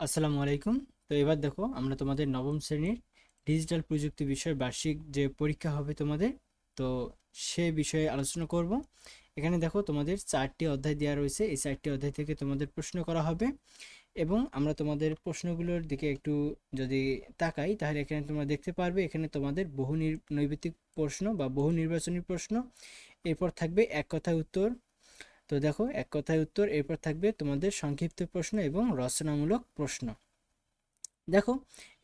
আসসালামু আলাইকুম। তো এবার দেখো, আমরা তোমাদের নবম শ্রেণির ডিজিটাল প্রযুক্তি বিষয়ের বার্ষিক যে পরীক্ষা হবে তোমাদের, তো সে বিষয়ে আলোচনা করব। এখানে দেখো, তোমাদের চারটি অধ্যায় দেওয়া রয়েছে। এই চারটি অধ্যায় থেকে তোমাদের প্রশ্ন করা হবে এবং আমরা তোমাদের প্রশ্নগুলোর দিকে একটু যদি তাকাই, তাহলে এখানে তোমরা দেখতে পারবে, এখানে তোমাদের বহু নৈবেত্তিক প্রশ্ন বা বহু নির্বাচনী প্রশ্ন। এরপর থাকবে এক কথায় উত্তর তো দেখো, এক কথায় উত্তর, এরপর থাকবে তোমাদের সংক্ষিপ্ত প্রশ্ন এবং রচনামূলক প্রশ্ন। দেখো,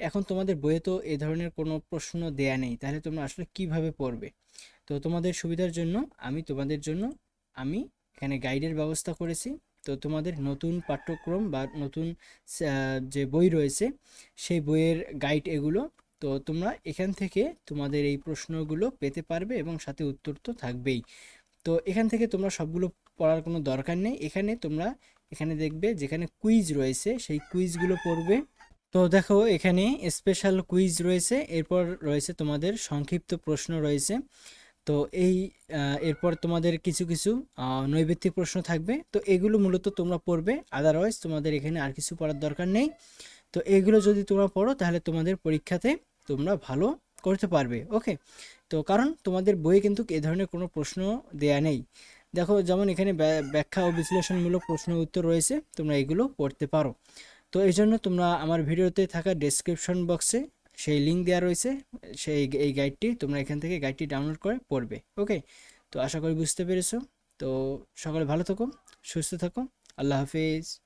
এখন তোমাদের বইয়ে তো এ ধরনের কোনো প্রশ্ন দেয়া নেই, তাহলে তোমরা আসলে কীভাবে পড়বে? তো তোমাদের সুবিধার জন্য আমি তোমাদের জন্য, আমি এখানে গাইডের ব্যবস্থা করেছি। তো তোমাদের নতুন পাঠ্যক্রম বা নতুন যে বই রয়েছে, সেই বইয়ের গাইড এগুলো, তো তোমরা এখান থেকে তোমাদের এই প্রশ্নগুলো পেতে পারবে এবং সাথে উত্তর তো থাকবেই। তো এখান থেকে তোমরা সবগুলো পড়ার কোনো দরকার নেই। এখানে তোমরা এখানে দেখবে যেখানে কুইজ রয়েছে, সেই কুইজগুলো পড়বে। তো দেখো এখানে স্পেশাল কুইজ রয়েছে, এরপর রয়েছে তোমাদের সংক্ষিপ্ত প্রশ্ন রয়েছে। তো এই এরপর তোমাদের কিছু কিছু নৈবেত্তিক প্রশ্ন থাকবে। তো এগুলো মূলত তোমরা পড়বে আদারওয়াইজ তোমাদের এখানে আর কিছু পড়ার দরকার নেই। তো এগুলো যদি তোমরা পড়ো তাহলে তোমাদের পরীক্ষাতে তোমরা ভালো করতে পারবে ওকে তো কারণ তোমাদের বইয়ে কিন্তু এ ধরনের কোনো প্রশ্ন দেয়া নেই। দেখো, যেমন এখানে ব্যা- ব্যাখ্যা ও বিশ্লেষণমূলক প্রশ্ন উত্তর রয়েছে, তোমরা এগুলো পড়তে পারো। তো এই জন্য তোমরা আমার ভিডিওতে থাকা ডেসক্রিপশন বক্সে সেই লিঙ্ক দেওয়া রয়েছে, সেই এই গাইডটি তোমরা এখান থেকে গাইডটি ডাউনলোড করে পড়বে ওকে তো আশা করি বুঝতে পেরেছ। তো সকলে ভালো থাকো, সুস্থ থাকো, আল্লাহ হাফিজ।